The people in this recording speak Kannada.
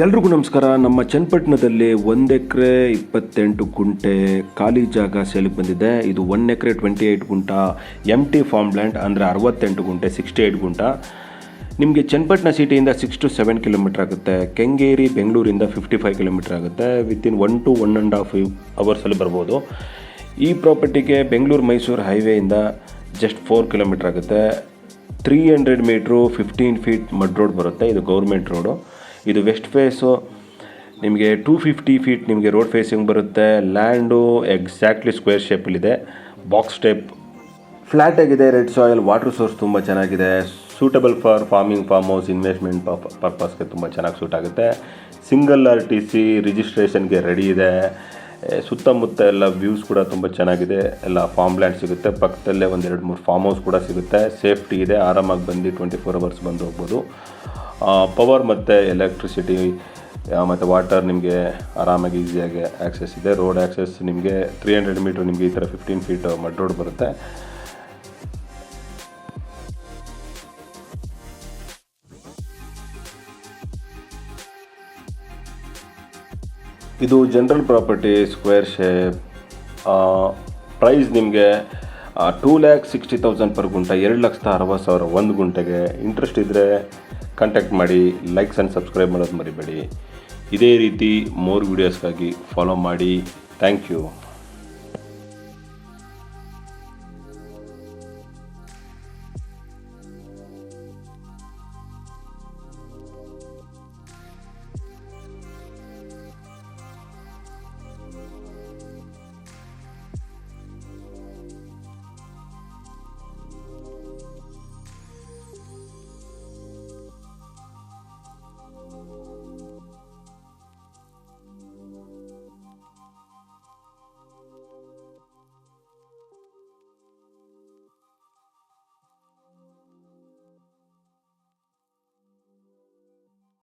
ಎಲ್ರಿಗೂ ನಮಸ್ಕಾರ. ನಮ್ಮ ಚನ್ನಪಟ್ಟಣದಲ್ಲಿ ಒಂದು ಎಕರೆ ಇಪ್ಪತ್ತೆಂಟು ಗುಂಟೆ ಖಾಲಿ ಜಾಗ ಸೇಲಿಗೆ ಬಂದಿದೆ. ಇದು one acre twenty eight gunta M T farm land ಅಂದರೆ ಅರವತ್ತೆಂಟು ಗುಂಟೆ ಸಿಕ್ಸ್ಟಿ ಏಯ್ಟ್ ಗುಂಟ. ನಿಮಗೆ ಚನ್ನಪಟ್ಟಣ ಸಿಟಿಯಿಂದ ಸಿಕ್ಸ್ ಟು ಸೆವೆನ್ ಕಿಲೋಮೀಟರ್ ಆಗುತ್ತೆ. ಕೆಂಗೇರಿ, ಬೆಂಗಳೂರಿಂದ ಫಿಫ್ಟಿ ಫೈವ್ ಕಿಲೋಮೀಟರ್ ಆಗುತ್ತೆ. Within one to one and half ಅವರ್ಸಲ್ಲಿ ಬರ್ಬೋದು. ಈ ಪ್ರಾಪರ್ಟಿಗೆ ಬೆಂಗಳೂರು ಮೈಸೂರು ಹೈವೇಯಿಂದ ಜಸ್ಟ್ ಫೋರ್ ಕಿಲೋಮೀಟರ್ ಆಗುತ್ತೆ. Three hundred metre fifteen feet mud road ಬರುತ್ತೆ. ಇದು ಗೌರ್ಮೆಂಟ್ ರೋಡು ಇದು ವೆಸ್ಟ್ ಫೇಸು ನಿಮಗೆ ಟೂ ಫಿಫ್ಟಿ ಫೀಟ್ ನಿಮಗೆ ರೋಡ್ ಫೇಸಿಂಗ್ ಬರುತ್ತೆ. ಲ್ಯಾಂಡು ಎಕ್ಸಾಕ್ಟ್ಲಿ ಸ್ಕ್ವೇರ್ ಶೇಪಲ್ಲಿದೆ ಬಾಕ್ಸ್ ಟೈಪ್ ಫ್ಲ್ಯಾಟ್ ಆಗಿದೆ ರೆಡ್ ಸಾಯಿಲ್ ವಾಟರ್ ಸೋರ್ಸ್ ತುಂಬ ಚೆನ್ನಾಗಿದೆ. Suitable for farming farm house investment ಪರ್ಪಸ್ಗೆ ತುಂಬ ಚೆನ್ನಾಗಿ ಸೂಟ್ ಆಗುತ್ತೆ. ಸಿಂಗಲ್ ಆರ್ ಟಿ ಸಿ ರಿಜಿಸ್ಟ್ರೇಷನ್ಗೆ ರೆಡಿ ಇದೆ. ಸುತ್ತಮುತ್ತ ಎಲ್ಲ ವ್ಯೂಸ್ ಕೂಡ ತುಂಬ ಚೆನ್ನಾಗಿದೆ. ಎಲ್ಲ ಫಾರ್ಮ್ ಲ್ಯಾಂಡ್ ಸಿಗುತ್ತೆ. ಪಕ್ಕದಲ್ಲೇ ಒಂದೆರಡು ಮೂರು ಫಾರ್ಮ್ ಹೌಸ್ ಕೂಡ ಸಿಗುತ್ತೆ. ಸೇಫ್ಟಿ ಇದೆ. ಆರಾಮಾಗಿ ಬಂದು ಟ್ವೆಂಟಿ ಫೋರ್ ಅವರ್ಸ್ ಬಂದು ಹೋಗ್ಬೋದು. ಪವರ್ ಮತ್ತು ಎಲೆಕ್ಟ್ರಿಸಿಟಿ ಮತ್ತು ವಾಟರ್ ನಿಮಗೆ ಆರಾಮಾಗಿ ಈಸಿಯಾಗಿ ಆ್ಯಕ್ಸೆಸ್ ಇದೆ. ರೋಡ್ ಆ್ಯಕ್ಸೆಸ್ ನಿಮಗೆ ತ್ರೀ ಹಂಡ್ರೆಡ್ ಮೀಟ್ರ್ ನಿಮಗೆ ಈ ಥರ ಫಿಫ್ಟೀನ್ ಫೀಟ್ ಮಡ್ ರೋಡ್ ಬರುತ್ತೆ. ಇದು general property square shape price ನಿಮಗೆ two lakh sixty thousand per gunta ಎರಡು ಲಕ್ಷದ ಅರವತ್ತು ಸಾವಿರ ಒಂದು ಗುಂಟೆಗೆ ಇಂಟ್ರೆಸ್ಟ್ ಇದ್ದರೆ ಕಾಂಟ್ಯಾಕ್ಟ್ ಮಾಡಿ ಲೈಕ್ಸ್ ಆ್ಯಂಡ್ ಸಬ್ಸ್ಕ್ರೈಬ್ ಮಾಡೋದು ಮರಿಬೇಡಿ. ಇದೇ ರೀತಿ ಮೋರ್ ವೀಡಿಯೋಸ್ಗಾಗಿ ಫಾಲೋ ಮಾಡಿ. Thank you